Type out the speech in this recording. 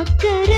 அக்கறை